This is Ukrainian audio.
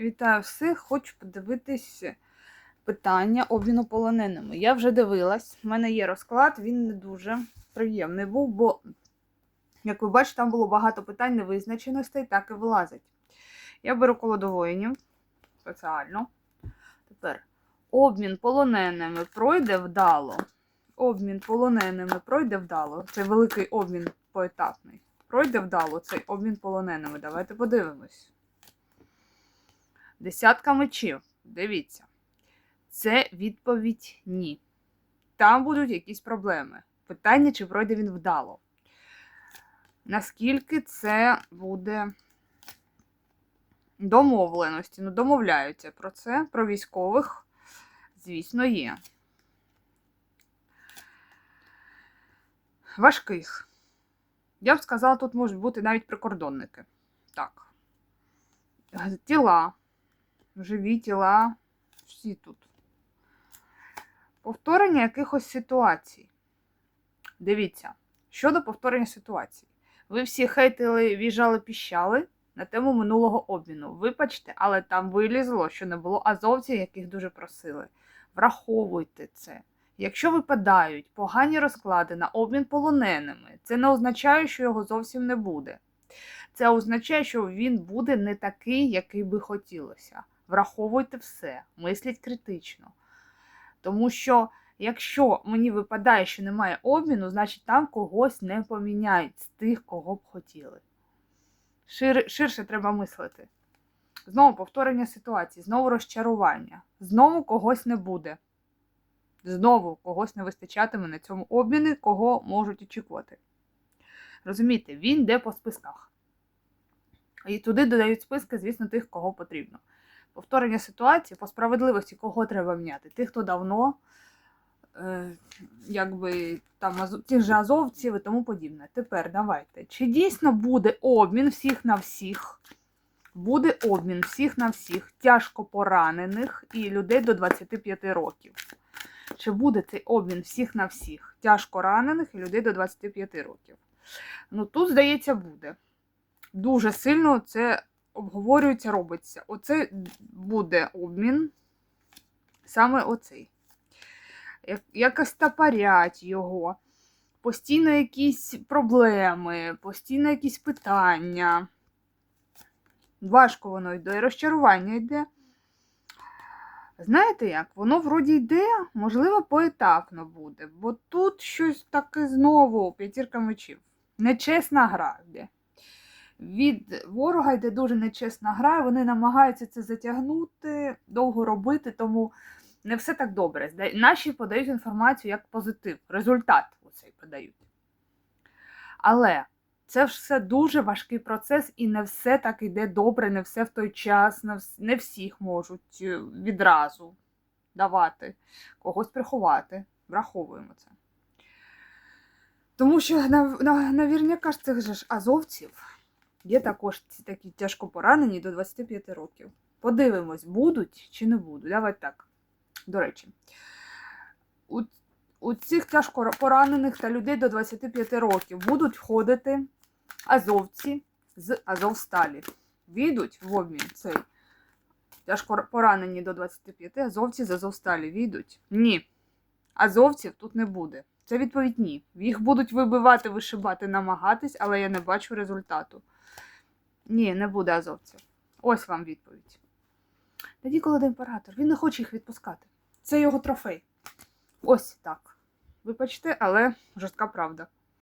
Вітаю всіх! Хочу подивитись питання обміну полоненими. Я вже дивилась, в мене є розклад, він не дуже приємний був, бо, як ви бачите, там було багато питань невизначеностей, так і вилазить. Я беру колоду воїнів спеціально. Тепер обмін полоненими пройде вдало. Обмін полоненими пройде вдало. Це великий обмін поетапний. Пройде вдало цей обмін полоненими. Давайте подивимось. Десятка мечів. Дивіться. Це відповідь ні. Там будуть якісь проблеми. Питання, чи пройде він вдало. Наскільки це буде домовленості? Ну, домовляються про це, про військових, звісно, є. Важких. Я б сказала, тут можуть бути навіть прикордонники. Так. Тіла. Живі тіла. Всі тут. Повторення якихось ситуацій. Дивіться, щодо повторення ситуацій. Ви всі хейтили, в'їжджали, піщали на тему минулого обміну. Вибачте, але там вилізло, що не було азовців, яких дуже просили. Враховуйте це. Якщо випадають погані розклади на обмін полоненими, це не означає, що його зовсім не буде. Це означає, що він буде не такий, який би хотілося. Враховуйте все, мисліть критично. Тому що, якщо мені випадає, що немає обміну, значить там когось не поміняють з тих, кого б хотіли. Шир, ширше треба мислити. Знову повторення ситуації, знову розчарування, знову когось не буде. Знову когось не вистачатиме на цьому обміні, кого можуть очікувати. Розумієте, він йде по списках. І туди додають списки, звісно, тих, кого потрібно. Повторення ситуації по справедливості, кого треба міняти? Тих, хто давно, е, якби там тих же азовців і тому подібне. Тепер давайте. Чи дійсно буде обмін всіх на всіх? Буде обмін всіх на всіх, тяжко поранених і людей до 25 років. Чи буде цей обмін всіх на всіх, тяжко ранених і людей до 25 років? Ну тут, здається, буде. Дуже сильно це обговорюється, робиться. Оце буде обмін, саме оцей. Якось тапарять його, постійно якісь проблеми, постійно якісь питання. Важко воно йде, і розчарування йде. Знаєте як? Воно вроді йде, можливо, поетапно буде, бо тут щось таке знову п'ятірка мечів. Нечесна гра йде. Від ворога йде дуже нечесна гра, вони намагаються це затягнути, довго робити, тому не все так добре. Наші подають інформацію як позитив, результат оцей подають. Але це все дуже важкий процес, і не все так іде добре, не все в той час, не всіх можуть е, відразу давати, когось приховати. Враховуємо це. Тому що на, на, навірняка ж цих же ж азовців є також такі тяжко поранені до 25 років. Подивимось, будуть чи не будуть. Давай так. До речі, у, у цих тяжко поранених та людей до 25 років будуть входити азовці з Азовсталі. Війдуть в обмін цей тяжко поранені до 25 азовці з Азовсталі. Війдуть? Ні. Азовців тут не буде. Це відповідь ні. Їх будуть вибивати, вишибати, намагатись, але я не бачу результату. Ні, не буде азовців. Ось вам відповідь. Тоді, коли імператор, він не хоче їх відпускати. Це його трофей. Ось так. Вибачте, але жорстка правда.